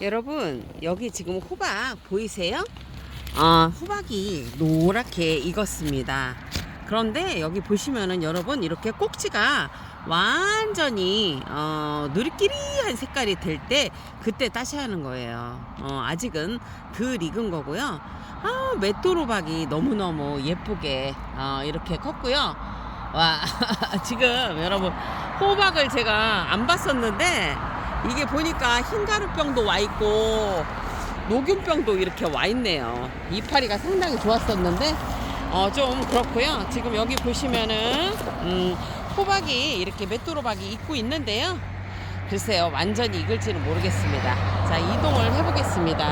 여러분 여기 지금 호박 보이세요? 아 호박이 노랗게 익었습니다. 그런데 여기 보시면은 여러분 이렇게 꼭지가 완전히 어, 누리끼리한 색깔이 될 때 그때 따셔야 하는 거예요. 어, 아직은 덜 익은 거고요. 아, 맷도로박이 너무너무 예쁘게 어, 이렇게 컸고요. 와 지금 여러분 호박을 제가 안 봤었는데 이게 보니까 흰가루병도 와 있고 녹균병도 이렇게 와 있네요. 이파리가 상당히 좋았었는데 어 좀 그렇고요. 지금 여기 보시면은 음, 호박이 이렇게 맷도로박이 익고 있는데요. 글쎄요, 완전히 익을지는 모르겠습니다. 자, 이동을 해보겠습니다.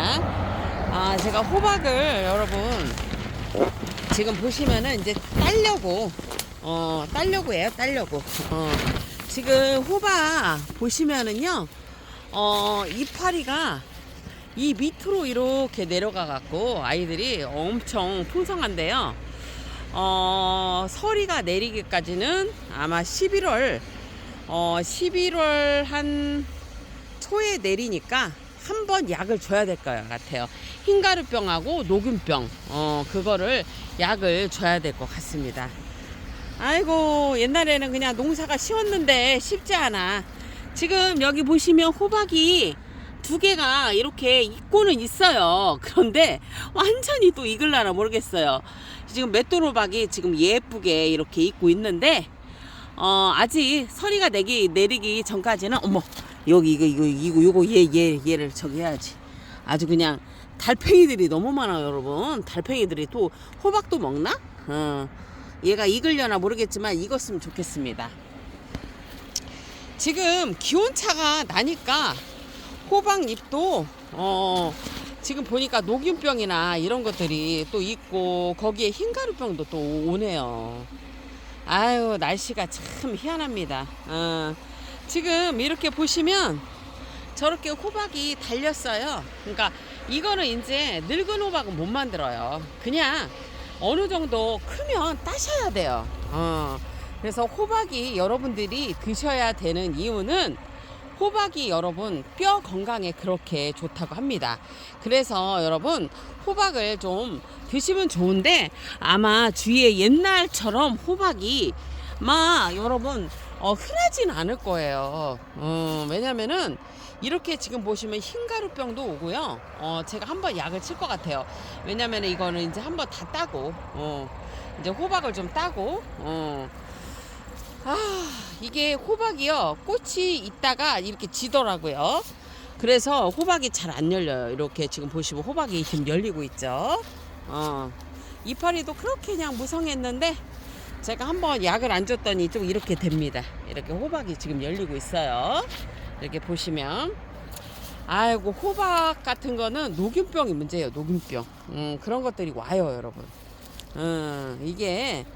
아, 제가 호박을 여러분 지금 보시면은 이제 따려고 어 따려고 해요, 따려고. 어 지금 호박 보시면은요, 어 이파리가 이 밑으로 이렇게 내려가 갖고 아이들이 엄청 풍성한데요. 어, 서리가 내리기까지는 아마 11월 어, 11월 한 초에 내리니까 한 번 약을 줘야 될 것 같아요. 흰가루병하고 녹균병 어, 그거를 약을 줘야 될 것 같습니다. 아이고 옛날에는 그냥 농사가 쉬웠는데 쉽지 않아. 지금 여기 보시면 호박이 두 개가 이렇게 익고는 있어요. 그런데 완전히 또 익을라나 모르겠어요. 지금 맷도로박이 지금 예쁘게 이렇게 익고 있는데 어 아직 서리가 내기 내리기 전까지는 어머 여기 이거 이거 이거 이거 얘 얘 얘를 저기 해야지. 아주 그냥 달팽이들이 너무 많아요, 여러분. 달팽이들이 또 호박도 먹나? 어. 얘가 익으려나 모르겠지만 익었으면 좋겠습니다. 지금 기온차가 나니까 호박잎도 어 지금 보니까 녹균병이나 이런 것들이 또 있고 거기에 흰가루병도 또 오네요. 아유 날씨가 참 희한합니다. 어, 지금 이렇게 보시면 저렇게 호박이 달렸어요. 그러니까 이거는 이제 늙은 호박은 못 만들어요. 그냥 어느 정도 크면 따셔야 돼요. 어, 그래서 호박이 여러분들이 드셔야 되는 이유는 호박이 여러분 뼈 건강에 그렇게 좋다고 합니다. 그래서 여러분 호박을 좀 드시면 좋은데 아마 주위에 옛날처럼 호박이 막 여러분 어, 흔하진 않을 거예요. 어, 왜냐면은 이렇게 지금 보시면 흰가루병도 오고요. 어, 제가 한번 약을 칠 것 같아요. 왜냐면 이거는 이제 한번 다 따고, 어, 이제 호박을 좀 따고, 어, 아, 이게 호박이요. 꽃이 있다가 이렇게 지더라고요. 그래서 호박이 잘 안 열려요. 이렇게 지금 보시면 호박이 지금 열리고 있죠. 어, 이파리도 그렇게 그냥 무성했는데 제가 한번 약을 안 줬더니 좀 이렇게 됩니다. 이렇게 호박이 지금 열리고 있어요. 이렇게 보시면 아이고 호박 같은 거는 녹균병이 문제예요. 녹균병. 음, 그런 것들이 와요, 여러분. 음, 이게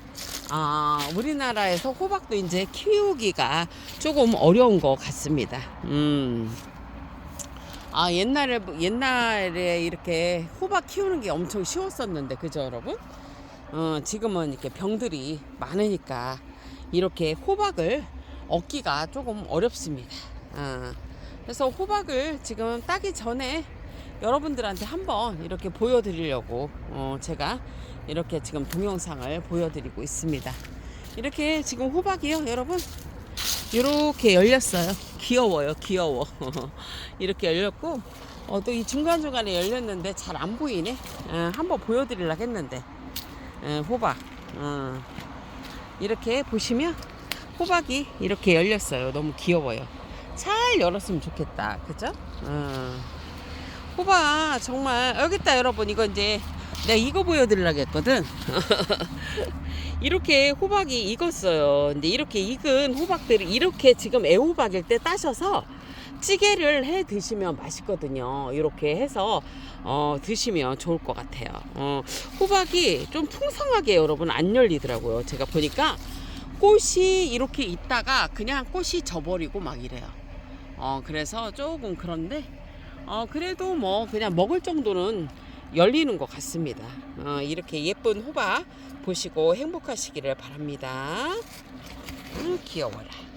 아, 우리나라에서 호박도 이제 키우기가 조금 어려운 것 같습니다. 음. 아, 옛날에, 옛날에 이렇게 호박 키우는 게 엄청 쉬웠었는데, 그죠, 여러분? 어, 지금은 이렇게 병들이 많으니까 이렇게 호박을 얻기가 조금 어렵습니다. 어, 그래서 호박을 지금 따기 전에 여러분들한테 한번 이렇게 보여드리려고 어, 제가 이렇게 지금 동영상을 보여드리고 있습니다. 이렇게 지금 호박이요, 여러분. 이렇게 열렸어요. 귀여워요, 귀여워. 이렇게 열렸고, 어, 또 이 중간중간에 열렸는데 잘 안 보이네. 어, 한번 보여드리려고 했는데. 어, 호박. 어, 이렇게 보시면 호박이 이렇게 열렸어요. 너무 귀여워요. 잘 열었으면 좋겠다. 그죠? 어. 호박 정말 여기 있다 여러분. 이거 이제 내가 이거 보여드리려고 했거든. 이렇게 호박이 익었어요. 근데 이렇게 익은 호박들을 이렇게 지금 애호박일 때 따셔서 찌개를 해 드시면 맛있거든요. 이렇게 해서 어, 드시면 좋을 것 같아요. 어, 호박이 좀 풍성하게 여러분 안 열리더라고요. 제가 보니까 꽃이 이렇게 있다가 그냥 꽃이 져버리고 막 이래요 어, 그래서 조금 그런데 어, 그래도 뭐 그냥 먹을 정도는 열리는 것 같습니다. 어, 이렇게 예쁜 호박 보시고 행복하시기를 바랍니다. 음, 귀여워라.